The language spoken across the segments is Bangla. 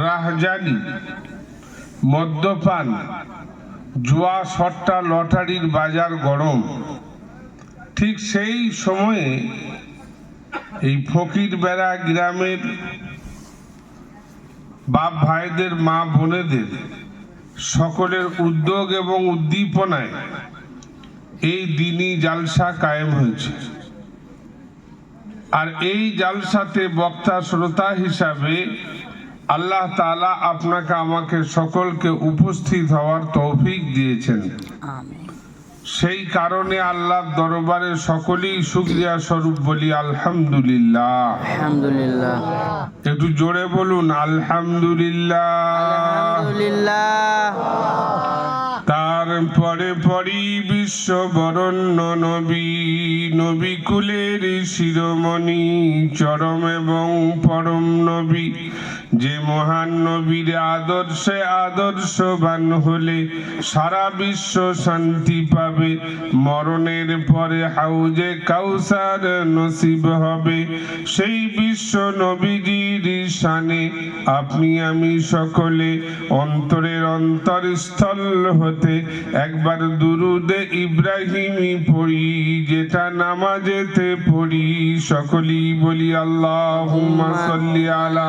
রাহজানি, মদ্যপান, জুয়া সট্টা লটারির বাজার গরম। ঠিক সেই সময়ে এই ফকির বেড়া গ্রামের বাপ ভাইদের মা বোনেদের সকলের উদ্যোগ এবং উদ্দীপনায় এই দিনই জালসা কায়েম হয়েছে। আর এই জালসাতে বক্তা, শ্রোতা হিসাবে আল্লাহ তাআলা আপনাকে আমাকে সকলকে উপস্থিত হওয়ার তৌফিক দিয়েছেন। সেই কারণে আল্লাহর দরবারে সকলেই শুক্রিয়া স্বরূপ বলি আলহামদুলিল্লাহ। আলহামদুলিল্লাহ। একটু জোরে বলুন আলহামদুলিল্লাহ। তারপরে পরি বিশ্ব বরণ্য নবী নবী কুলের শিরোমণি চরম এবং পরম নবী যে মহান নবীর আদর্শে আদর্শবান হলে সারা বিশ্ব শান্তি পাবে। মরণের পরে হাউজে কাউসার নসিব হবে। সেই বিশ্ব নবীজির শানে আপনি আমি সকলে অন্তরের অন্তরস্থল হতে একবার দুরুদে ইব্রাহিমী পড়ি, যেটা নামাজেতে পড়ি। সকলেই বলি আল্লাহ আলা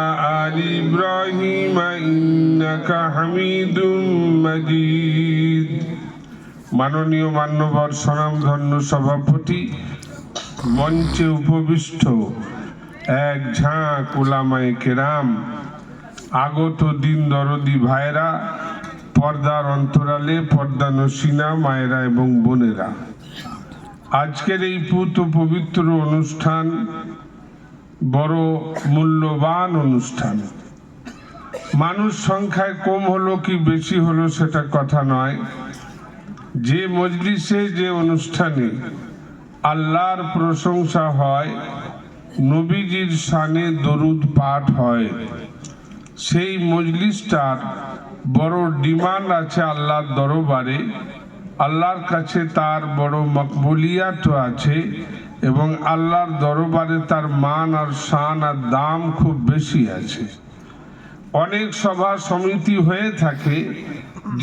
إبراهيم إنك حميد مجيد মাননীয় মান্যবর স্বনামধন্য সভাপতি মঞ্চে উপবিষ্ট এক ঝাঁক ওলামায়ে কেরাম আগত দিন দরদি ভাইরা পর্দার অন্তরালে পর্দা নসীনা মায়েরা এবং বোনেরা আজকের এই পুত পবিত্র অনুষ্ঠান বড় মূল্যবান অনুষ্ঠান। মানুষ সংখ্যায় কম হলো কি বেশি হলো সেটা কথা নয়। যে মজলিসে, যে অনুষ্ঠানে আল্লাহর প্রশংসা হয়, নবীজির শানে দরুদ পাঠ হয়, সেই মজলিসটার বড় ডিমান্ড আছে আল্লাহর দরবারে। আল্লাহর কাছে তার বড় মকবুলিয়াত আছে। এবং আল্লাহর দরবারে তার মান আর শান আর দাম খুব বেশি আছে। অনেক সভা সমিতি হয়ে থাকে,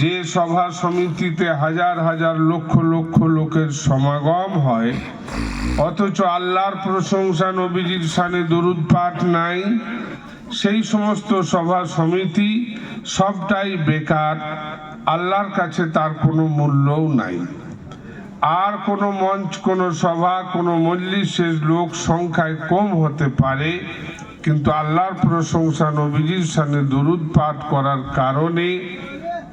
যে সভা সমিতিতে হাজার হাজার লক্ষ লক্ষ লোকের সমাগম হয়, অথচ আল্লাহর প্রশংসা নবীজির সানে দরুদ পাঠ নাই, সেই সমস্ত সভা সমিতি সবটাই বেকার, আল্লাহর কাছে তার কোনো মূল্যও নাই। আর কোনো মঞ্চ, কোনো সভা, কোনো মল্লিশের লোক সংখ্যায় কম হতে পারে, কিন্তু আল্লাহর প্রশংসা নবীজির সামনে দুরুদ পাঠ করার কারণে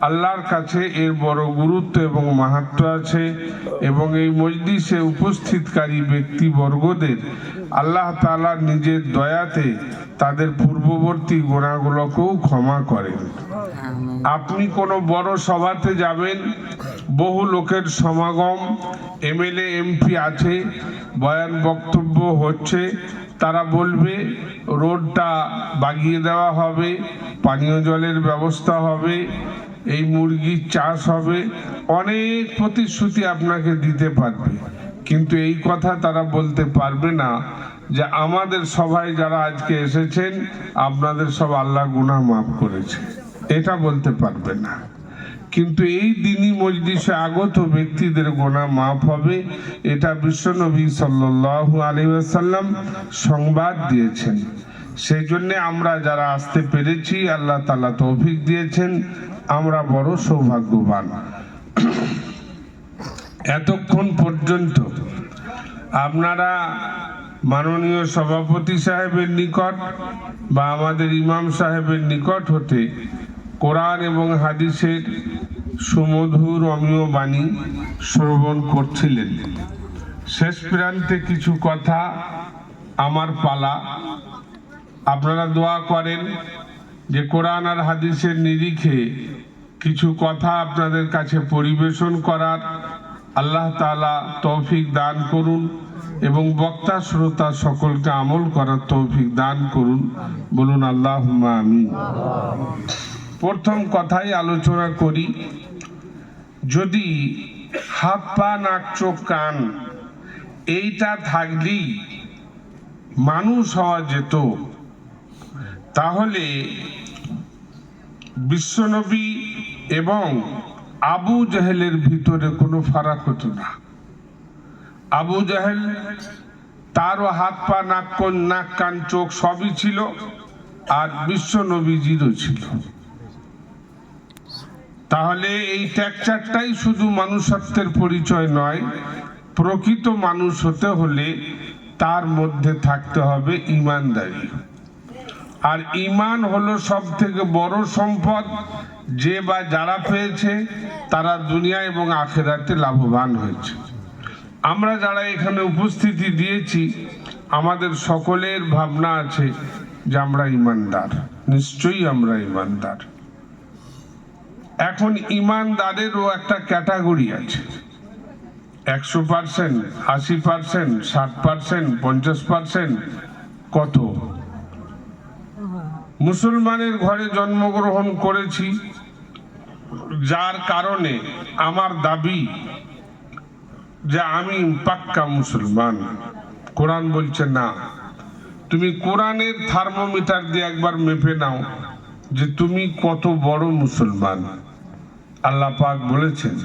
আল্লাহর কাছে এর বড় গুরুত্ব এবং মাহাত্ম আছে এবং এই মজলিসে উপস্থিতকারী ব্যক্তিবর্গদের আল্লাহ তাআলা নিজের দয়াতে তাদের পূর্ববর্তী গোনাগুলোকেও ক্ষমা করেন। আপনি কোনো বড় সভাতে যাবেন, বহু লোকের সমাগম, এমএলএ, এমপি আছে, বয়ান বক্তব্য হচ্ছে, তারা বলবে, রোডটা বাগিয়ে দেওয়া হবে, পানীয় জলের ব্যবস্থা হবে এই মুরগির চাষ হবে, অনেক প্রতিশ্রুতি আপনাকে দিতে পারবে। কিন্তু এই কথা তারা বলতে পারবে না যে আমাদের সভায় যারা আজকে এসেছেন, আপনাদের সব আল্লাহ গুনাহ মাফ করেছে। এটা বলতে পারবে না। কিন্তু এই দিনই মজলিসে আগত ব্যক্তিদের গোনা মাফ হবে, এটা বিশ্বনবী সাল্লাল্লাহু আলাইহি ওয়াসাল্লাম সংবাদ দিয়েছেন। সেই জন্যে আমরা যারা আসতে পেরেছি, আল্লাহ তালা তৌফিক দিয়েছেন। আমরা বড় সৌভাগ্যবান। এতক্ষণ পর্যন্ত আপনারা মাননীয় সভাপতি সাহেবের নিকট বা আমাদের ইমাম সাহেবের নিকট হতে কোরআন এবং হাদিসের সুমধুর অমীয় বাণী শ্রবণ করছিলেন। শেষ প্রান্তে কিছু কথা আমার পালা। আপনারা দোয়া করেন। যে কোরআন আর হাদিসের নিরিখে কিছু কথা আপনাদের কাছে পরিবেশন করার আল্লাহ তাআলা তৌফিক দান করুন এবং বক্তা শ্রোতা সকলকে আমল করার তৌফিক দান করুন। বলুন আল্লাহ আমি প্রথম কথাই আলোচনা করি, যদি হাত পা, নাক, চোখ, কান এইটা থাকলেই মানুষ হওয়া যেত, তাহলে বিশ্বনবী এবং আবু জাহেলের ভিতরে কোনো ফারাক হতো না। আবু জাহেল তারও হাত পা, নাক নাক, কান, চোখ সবই ছিল আর বিশ্ব ছিল। তাহলে এই ট্যাকচারটাই শুধু মানুষত্বের পরিচয় নয়, প্রকৃত মানুষ হতে হলে তার মধ্যে থাকতে হবে ইমানদারি। আর ইমান হলো সব থেকে বড় সম্পদ। যে বা যারা পেয়েছে, তারা দুনিয়া এবং আখেরাতে লাভবান হয়েছে। আমরা যারা এখানে উপস্থিতি দিয়েছি, আমাদের সকলের ভাবনা আছে যে আমরা ইমানদার নিশ্চয়ই আমরা ইমানদার এখন ইমানদারেরও একটা ক্যাটাগরি আছে। একশো পার্সেন্ট, আশি পার্সেন্ট, ষাট পার্সেন্ট, পঞ্চাশ পার্সেন্ট, কত? মুসলমানের ঘরে জন্মগ্রহণ করেছি, যার কারণে আমার দাবি যে আমি পাক্কা মুসলমান। কোরআন বলছে, না। তুমি কোরআনের থার্মোমিটার দিয়ে একবার মেপে নাও যে তুমি কত বড় মুসলমান। আল্লাহ পাক বলেছেন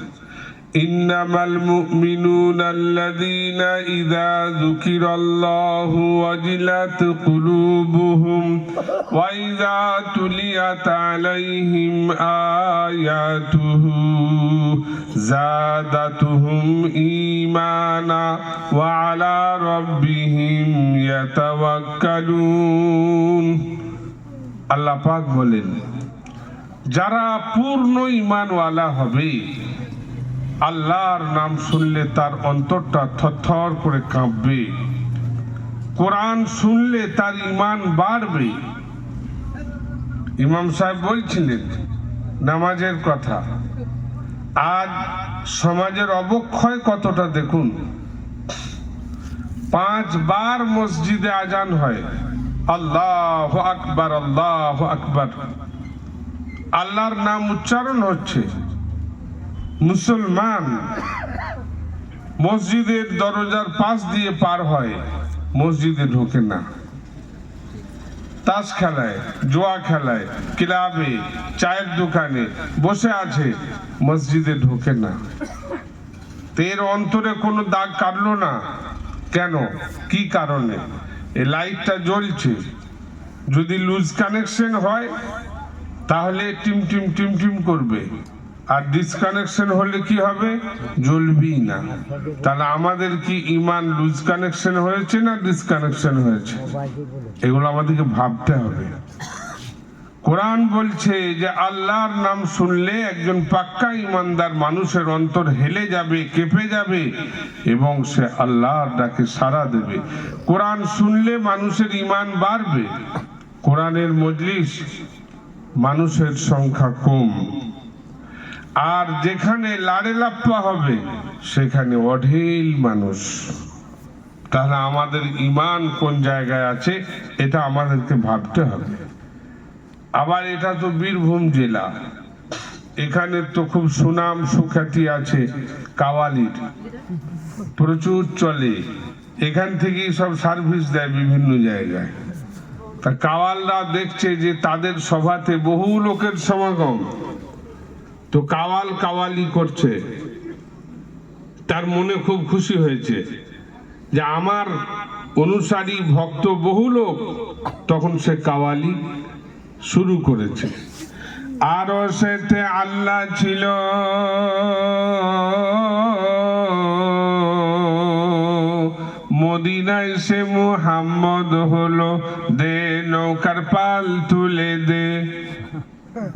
মুমিনুনা আল্লাযীনা ইযা যুকিরাল্লাহু ওয়াজিলাত কুলুবুহুম ওয়া ইযা তুলিয়াত আলাইহিম আয়াতুহু জাদাতুহুম ঈমানা ওয়া আলা রাব্বিহিম ইয়াতাওয়াক্কালুন আল্লাহ পাক বলেন, যারা পূর্ণ ইমানওয়ালা হবে আল্লাহর নাম শুনলে তার অন্তরটা থরথর করে কাঁপবে। কোরআন শুনলে তার ইমান বাড়বে। ইমাম সাহেব বলছিলেন, নামাজের কথা, আজ সমাজের অবক্ষয় কতটা দেখুন। পাঁচবার মসজিদে আজান হয়, আল্লাহ আকবার আল্লাহ আকবার। আল্লাহর নাম উচ্চারণ হচ্ছে। মুসলমান মসজিদের দরজার পাশ দিয়ে পার হয়, মসজিদে ঢোকে না। তাস খেলায়, জোয়া খেলায়, ক্লাবে, চায়ের দোকানে বসে আছে, মসজিদে ঢোকে না। এর অন্তরে কোনো দাগ কাটলো না। কেন? কি কারণে? এই লাইটটা জ্বলছে। যদি লুজ কানেকশন হয়, তাহলে টিম টিম টিম টিম করবে। আর ডিসকানেকশন হলে কি হবে? জ্বলবেই না। তাহলে আমাদের কি ইমান লুজ কানেকশন হয়েছে না ডিসকানেকশন হয়েছে? এগুলো আমাদেরকে ভাবতে হবে। কোরআন বলছে যে, আল্লাহর নাম শুনলে একজন পাক্কা ইমানদার মানুষের অন্তর হেলে যাবে, কেঁপে যাবে এবং সে আল্লাহর ডাকে সাড়া দেবে। কোরআন শুনলে মানুষের ইমান বাড়বে। কোরআনের মজলিস মানুষের সংখ্যা কম। আর যেখানে লাড়ে লাপ্পা হবে, সেখানে অঢেল মানুষ। তাহলে আমাদের ইমান কোন জায়গায় আছে, এটা আমাদেরকে ভাবতে হবে। আবার এটা তো বীরভূম জেলা। এখানে তো খুব সুনাম সুখ্যাতি আছে কাওয়ালির। প্রচুর চলে। এখান থেকেই সব সার্ভিস দেয় বিভিন্ন জায়গায়। তা কাওয়ালরা দেখছে যে তাদের সভাতে বহু লোকের সমাগম। তো কাওয়াল কাওয়ালি করছে। তার মনে খুব খুশি হয়েছে যে আমার অনুসারী ভক্ত বহু লোক তখন সে কাওয়ালি শুরু করেছে। আরও সেতে আল্লাহ ছিল। মদিনায় সে মুহাম্মদ হলো, দে নৌকার পাল তুলে দে।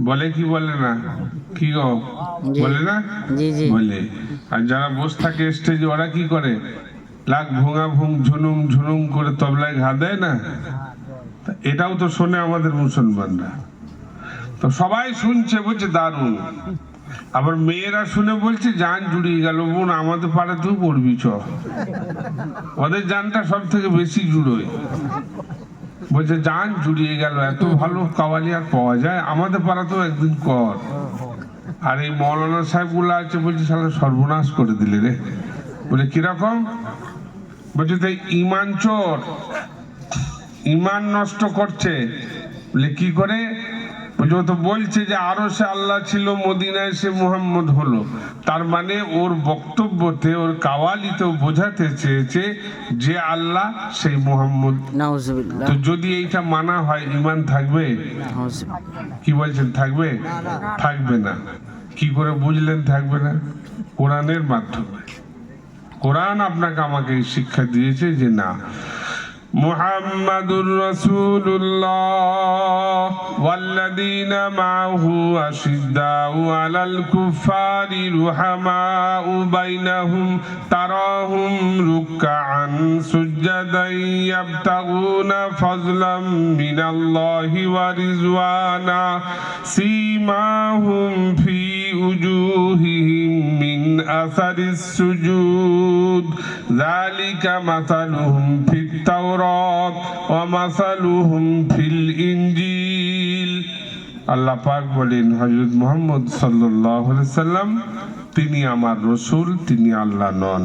বলে কি বলে না? কি গো? বলে না? জি জি। বলে। আর যারা বসে থাকে স্টেজে ওরা কি করে? লাখ ভুঙা ভুং ঝুনুম ঝুনুম করে তবলায় ঘা দেয় না? তা এটাও তো শোনে আমাদের মুসলমানরা। তো সবাই শুনছে বলছে দারুণ। আবার মেয়েরা শুনে বলছে জান জুড়িয়ে গেল। বোন আমাদের পাড়াতেও পড়বি চ। ওদের জানটা সব থেকে বেশি জুড়োয়। বলছে যান জুড়িয়ে গেল। এত ভালো কাওয়ালি আর পাওয়া যায়? আমাদের পাড়া তো একদিন কর। আর এই মৌলানা সাহেবগুলো আছে বলছে সারা সর্বনাশ করে দিলে রে। বলে কীরকম? বলছে তো ইমান চোর। ইমান নষ্ট করছে। বলে কি করে? তো বলছে যে আরও সে আল্লাহ ছিল মদিনায় সে মুহাম্মদ হলো। তার মানে ওর বক্তব্যতে ওর কাওয়ালিতে বোঝাতে চেয়েছে যে আল্লাহ সেই মুহাম্মদ। নাউজুবিল্লাহ। তো যদি এইটা মানা হয় ইমান থাকবে? কি বলছেন থাকবে? থাকবে না। কি করে বুঝলেন থাকবে না? কোরআনের মাধ্যমে। কোরআন আপনাকে আমাকে শিক্ষা দিয়েছে যে না محمد رسول الله والذين معه أشداء على الكفار رحماء بينهم تراهم ركعا سجدا يبتغون فضلا من الله ورزوانا سيماهم في وجوههم من أثر السجود ذلك مثلهم في التوراة ومثلهم في الإنجيل আল্লাহ পাক বলেন হজরত মোহাম্মদ সাল্লাহ সাল্লাম তিনি আমার রসুল তিনি আল্লাহ নন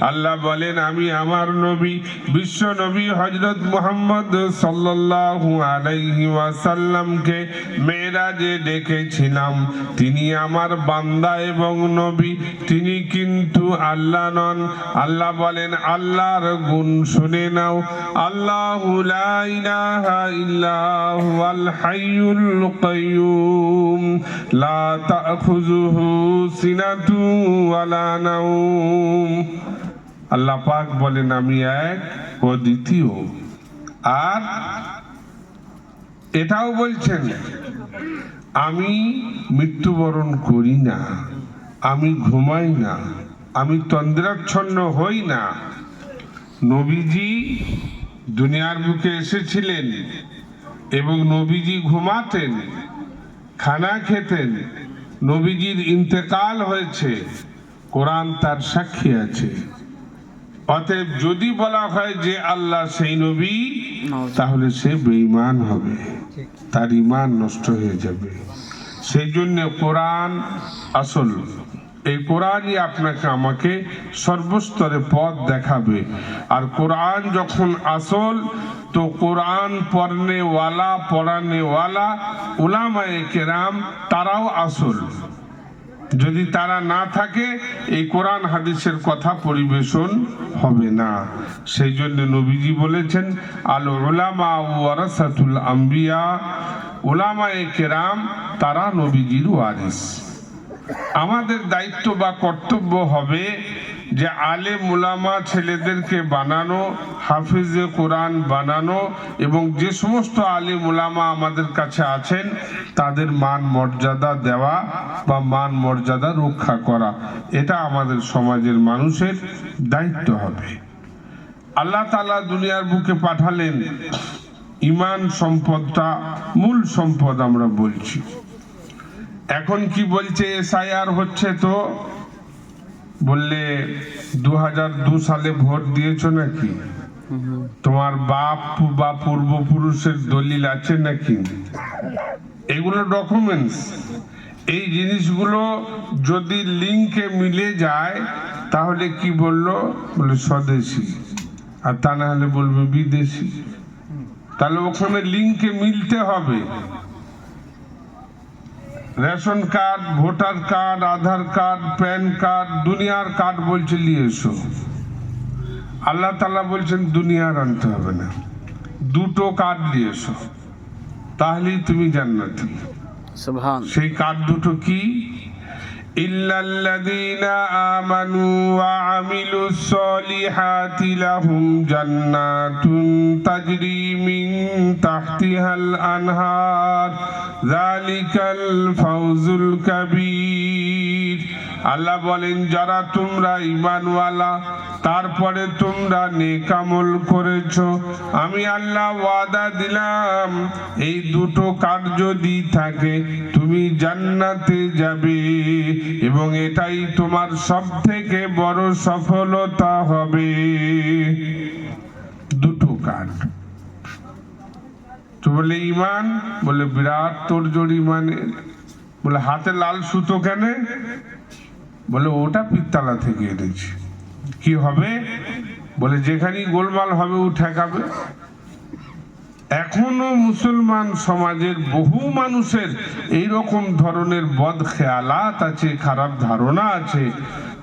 আল্লাহ বলেন, আমি আমার নবী, বিশ্ব নবী হজরত মুহাম্মদ সাল্লাল্লাহু আলাইহি ওয়াসাল্লামকে মেরাজে দেখেছিলাম তিনি আমার বান্দা এবং নবী। তিনি কিন্তু আল্লাহ নন। আল্লাহ বলেন, আল্লাহর গুণ শুনে নাও। আল্লাহু ইলাহা ইল্লা হুয়াল হাইয়ুল লা তাখুযুহু সিনাতু ওয়ালা নাওম। আল্লাহ পাক বলেন, আমি এক ও দ্বিতীয়। আর এটাও বলছেন, আমি মৃত্যুবরণ করি না, আমি ঘুমাই না, আমি তন্দ্রাচ্ছন্ন হই না। নবীজি দুনিয়ার বুকে এসেছিলেন এবং নবীজি ঘুমাতেন, খানা খেতেন, নবীজির ইন্তেকাল হয়েছে। কোরআন তার সাক্ষী আছে। অতএব যদি বলা হয় যে আল্লাহ সেই নবী তাহলে সে বেঈমান হবে। তার ইমান নষ্ট হয়ে যাবে। সেই জন্য কোরআন আসল। এই কোরআনই আপনাকে আমাকে সর্বস্তরে পথ দেখাবে। আর কোরআন যখন আসল তো কোরআন পড়নেওয়ালা পড়ানেওয়ালা উলামায়ে কেরাম তারাও আসল। যদি তারা না থাকে, এই কোরআন হাদিসের কথা পরিবেশন হবে না। সেই জন্য নবীজি বলেছেন, আল ওলামা ওয়ারাসাতুল আম্বিয়া ওলামা এ কেরাম, তারা নবীজির ওয়ারিস। আমাদের দায়িত্ব বা কর্তব্য হবে যে আলে মুলামা ছেলেদেরকে বানানো, হাফিজে কোরআন বানানো এবং যে সমস্ত আলে মুলামা আমাদের কাছে আছেন, তাদের মান মর্যাদা দেওয়া বা মান মর্যাদা রক্ষা করা, এটা আমাদের সমাজের মানুষের দায়িত্ব হবে। আল্লাহ তালা দুনিয়ার বুকে পাঠালেন ইমান সম্পদটা মূল সম্পদ আমরা বলছি। এখন কি বলছে এসআইআর হচ্ছে তো? বললে দু হাজার দু সালে ভোট দিয়েছ নাকি? তোমার বাপ বা পূর্বপুরুষের দলিল আছে নাকি? এগুলো ডকুমেন্টস এই জিনিসগুলো যদি লিঙ্কে মিলে যায়, তাহলে কি বলল? বলে স্বদেশী। আর তা না হলে বলবে বিদেশি। তাহলে ওখানে লিঙ্কে মিলতে হবে। Ration card voter card Aadhaar card PAN card দুনিয়ার কার্ড বলছে নিয়ে এসো। আল্লাহ তালা বলছেন দুনিয়ার আনতে হবে না। দুটো কার্ড নিয়ে এসো। তাহলেই তুমি জান্নাতি। সেই কার্ড দুটো কি? إلا الذين آمنوا وعملوا الصالحات لهم جنات تجري من تحتها الأنهار ذلك الفوز الكبير আল্লাহ বলেন, যারা তোমরা ইমানওয়ালা তারপরে তোমরা নেকামল করেছ। আমি আল্লাহ ওয়াদা দিলাম, এই দুটো কাজ যদি থাকে, তুমি জান্নাতে যাবে এবং এটাই তোমার সব থেকে বড় সফলতা হবে। দুটো কাজ তো বলে ইমান বলে, বিরাট তোর জোর ইমানের বলে, হাতে লাল সুতো কেন? বলে, ওটা পিত্তালা থেকে এনেছি। কি হবে? বলে, যেখানেই গোলমাল হবে, ও ঠেকাবে। এখনও মুসলমান সমাজের বহু মানুষের এই রকম ধরনের বদ খেয়ালাত আছে, খারাপ ধারণা আছে,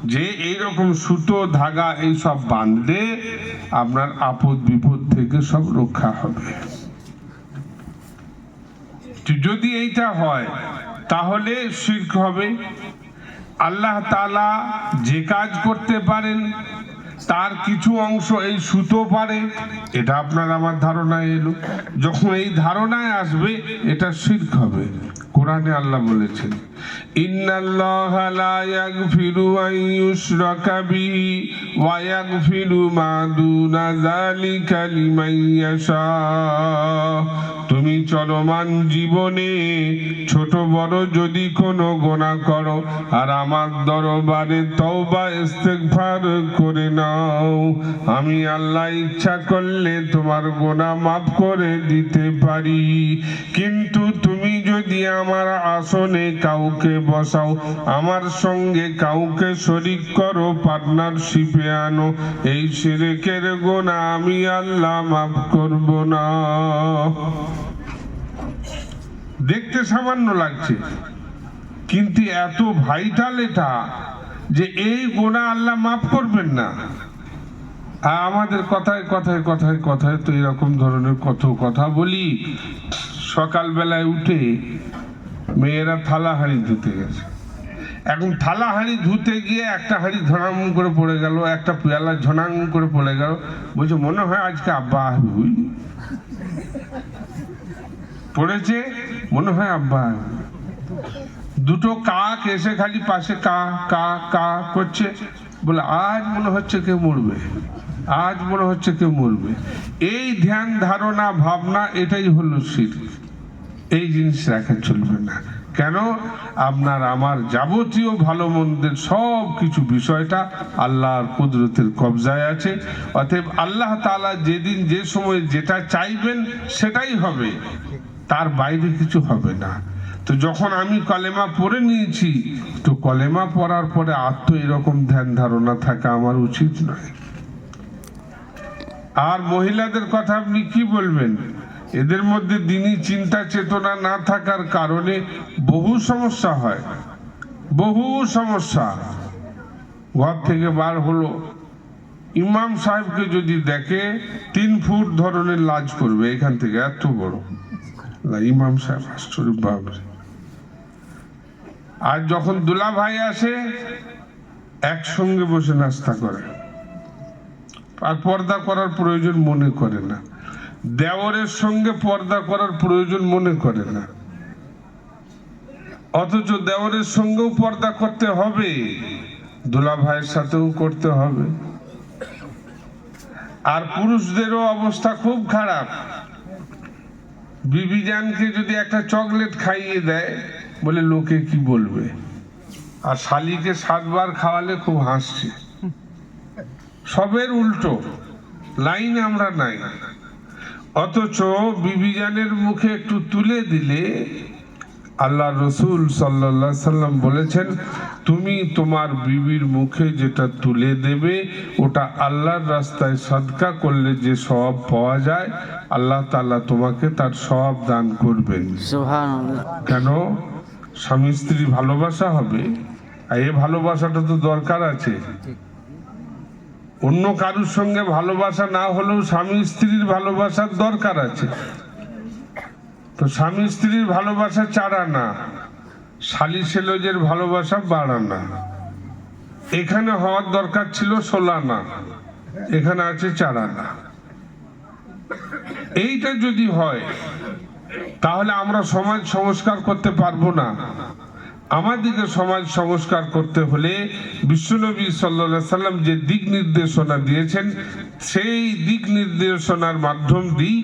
যে এই রকম সুতো, ধাগা এইসব বাঁধলে আপনার আপদ বিপদ থেকে সব রক্ষা হবে। যদি এইটা হয়, তাহলে শির্ক হবে। আল্লাহ তালা যে কাজ করতে পারেন, তার কিছু অংশ এই সুতো পারে। এটা আপনার আমার ধারণায় এলো। যখন এই ধারণায় আসবে, এটা শির্ক হবে। কোরআনে আল্লাহ বলেছেন তুমি চলমান জীবনে ছোট বড় যদি কোনো গোনা করো, আর আমার দরবারে তওবা, ইস্তেগফার করে নাও। আমি আল্লাহ ইচ্ছা করলে তোমার গোনা মাফ করে দিতে পারি। কিন্তু তুমি যদি আমার আসনে কাউকে বসাও, আমার সঙ্গে কাউকে শরিক করো পার্টনারশিপে আনো। এই শিরেকের গোনা আমি আল্লাহ মাফ করব না। দেখতে সামান্য লাগছে, কিন্তু এত ভাইটাল এটা যে এই গোনা আল্লাহ মাফ করবেন না। আমাদের কথায় কথায় কথায় কথায় তো এরকম ধরনের কত কথা বলি। সকালবেলায় উঠে মেয়েরা থালা হাঁড়ি ধুতে গেছে। এখন থালা হাঁড়ি ধুতে গিয়ে একটা হাঁড়ি ধনাম করে পড়ে গেল, একটা পেয়ালা ঝনাং করে পড়ে গেল। বলছে, মনে হয় আজকে আব্বা আসবে বুঝলি? পড়েছে? মনে হয় আব্বা। দুটো কাক এসে খালি পাশে কা কা কা করছে। বলে, আজ মনে হচ্ছে কেউ মরবে। আজ মনে হচ্ছে কেউ মরবে। এই ধ্যান, ধারণা, ভাবনা, এটাই হলো শির এই জিনিস রাখা চলবে না। কেন? আপনার, আমার যাবতীয় ভালো মন্দের সব কিছু বিষয়টা আল্লাহর কুদরতের কবজায় আছে। অতএব আল্লাহ তাআলা যেদিন যে সময় যেটা চাইবেন সেটাই হবে। তার বাইরে কিছু হবে না। তো যখন আমি কলেমা পড়ে নিয়েছি, তো কলেমা পড়ার পরে তো এরকম ধ্যান ধারণা থাকা আমার উচিত নয়। আর মহিলাদের কথা আপনি কি বলবেন? এদের মধ্যে দিনই চিন্তা চেতনা না থাকার কারণে বহু সমস্যা হয়। বহু সমস্যা। ঘর থেকে বার হলো। ইমাম সাহেবকে যদি দেখে, তিন ফুট ধরনের লাজ করবে এখান থেকে, এত বড়। ইমাম সাহেব আশ্চর্য বাবরে আর যখন দুলা ভাই আসে, একসঙ্গে বসে নাস্তা করে। আর পর্দা করার প্রয়োজন মনে করে না। দেওরের সঙ্গে পর্দা করার প্রয়োজন মনে করে না। অথচ দেওরের সঙ্গেও পর্দা করতে হবে দুলা ভাইয়ের সাথেও করতে হবে। আর পুরুষদেরও অবস্থা খুব খারাপ। বিবিজানকে যদি একটা চকলেট খাইয়ে দেয়, বলে লোকে কি বলবে? আর শালিকে সাতবার খাওয়ালে খুব হাসছে। সবের উল্টো, লাইন আমরা নাই। অথচ বিবিজানের মুখে একটু তুলে দিলে আল্লাহ রসুল সাল্লাহ সাল্লাম বলেছেন তুমি তোমার বিবির মুখে যেটা তুলে দেবে ওটা আল্লাহর রাস্তায় সদকা করলে যে সব পাওয়া যায় আল্লাহ তাআলা তোমাকে তার সব দান করবেন। কেন? স্বামী স্ত্রী ভালোবাসা হবে। আর এ ভালোবাসাটা তো দরকার আছে। অন্য কারুর সঙ্গে ভালোবাসা না হলেও স্বামী স্ত্রীর ভালোবাসার দরকার আছে। তো স্বামী স্ত্রীর ভালোবাসা চারা না সালিসেলজের ভালোবাসা বাড়ানা এখানে হওয়ার দরকার ছিল ষোলানা এখানে আছে চারানা। এইটা যদি হয়, তাহলে আমরা সমাজ সংস্কার করতে পারব না। আমাদেরকে সমাজ সংস্কার করতে হলে বিশ্বনবী সাল্লা সাল্লাম যে দিক নির্দেশনা দিয়েছেন, সেই দিক নির্দেশনার মাধ্যম দিয়েই